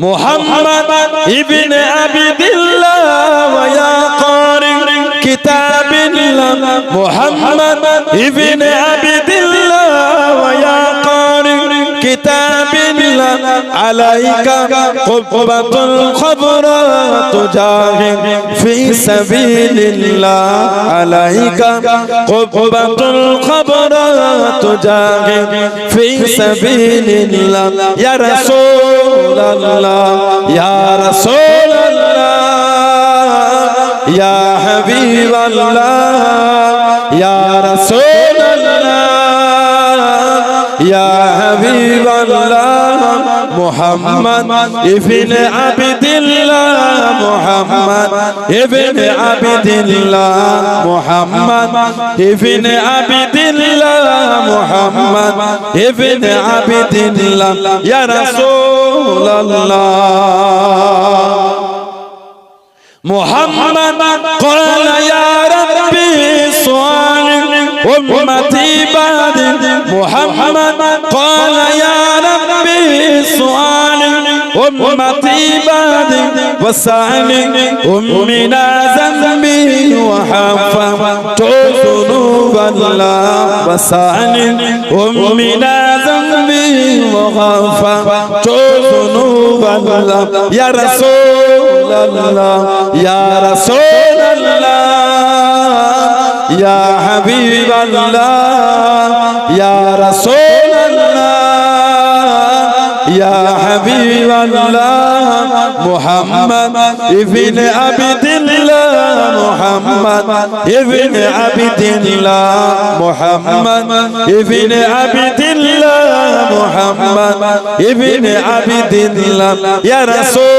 محمد ابن عبد الله ويا قارئ كتاب الله. محمد ابن عبد الله ويا قارئ كتاب আলাইকা কুববাতুল খবরা তুজাহিদ ফি সাবিলিল্লাহ। আলাইকা কুববাতুল খবরা তুজাহিদ ফি সাবিলিল্লাহ। ইয়া রাসূলুল্লাহ ইয়া রাসূলুল্লাহ, ইয়া হাবিবাল্লাহ, ইয়া রাসূলুল্লাহ, ইয়া হাবিবাল্লাহ। محمد ابن عبد الله محمد ابن عبد الله محمد ابن عبد الله محمد ابن عبد الله. يا رسول الله. محمد قال يا ربي صالح أمتي بعد. محمد قال يا ربي صالح أمتي بعد وسعني أمنا ذنبي وحفظت ذنوب الله وسعني أمنا ذنبي وغفرت ذنوب الله يا رسول الله يا رسول الله يا حبيب الله يا رسول الله محمد ابن عبد الله محمد ابن عبد الله محمد ابن عبد الله محمد ابن عبد الله يا رسول